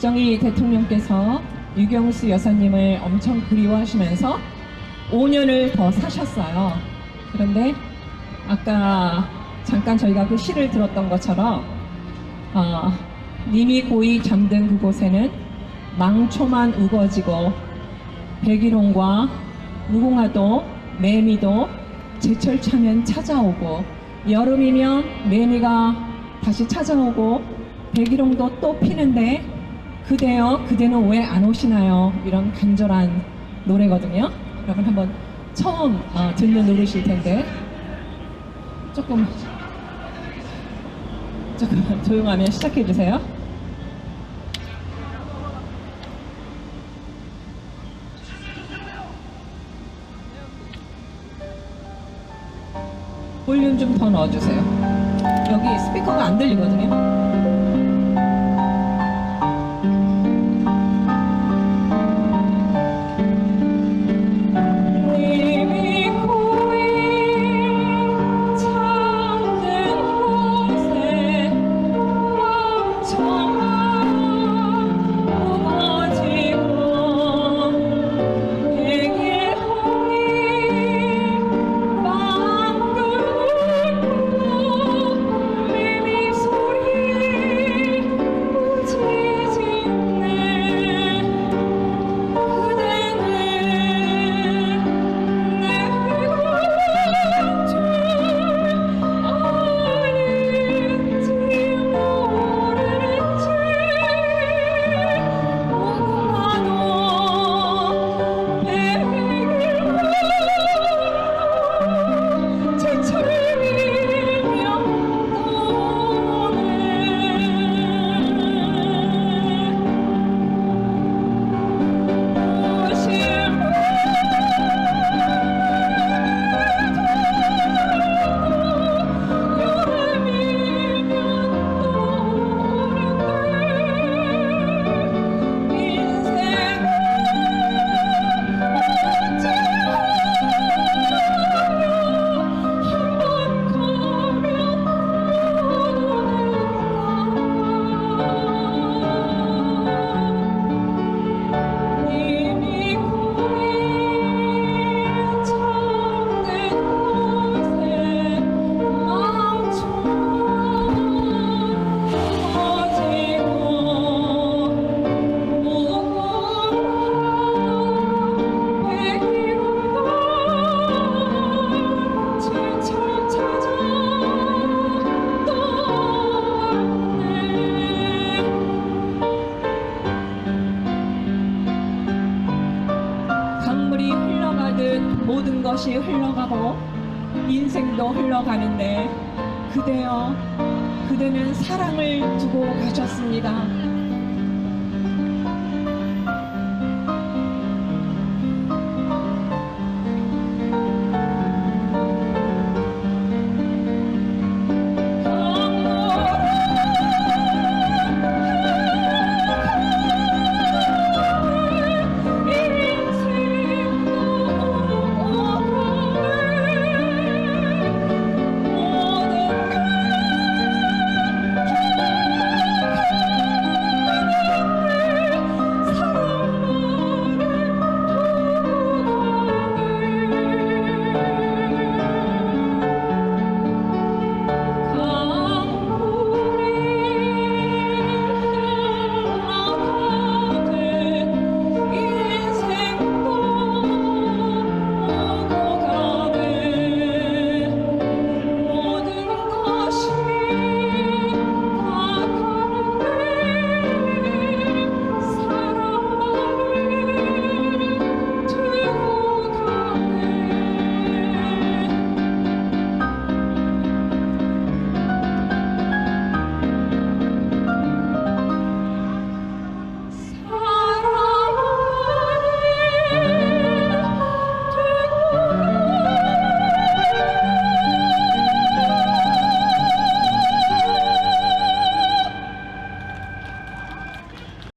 박정희 대통령께서 유경수 여사님을 엄청 그리워하시면서 5년을 더 사셨어요. 그런데 아까 잠깐 저희가 그 시를 들었던 것처럼 어, 님이 고이 잠든 그곳에는 망초만 우거지고 백일홍과 무궁화도 매미도 제철 차면 찾아오고 여름이면 매미가 다시 찾아오고 백일홍도 또 피는데 그대여 그대는 왜 안 오시나요? 이런 간절한 노래거든요. 여러분 한번 처음 어, 듣는 노래실 텐데 조금 조금 조용하면 시작해 주세요. 볼륨 좀 더 넣어주세요. 여기 스피커가 안 들리거든요. 모든 것이 흘러가고 인생도 흘러가는데 그대여 그대는 사랑을 두고 가셨습니다.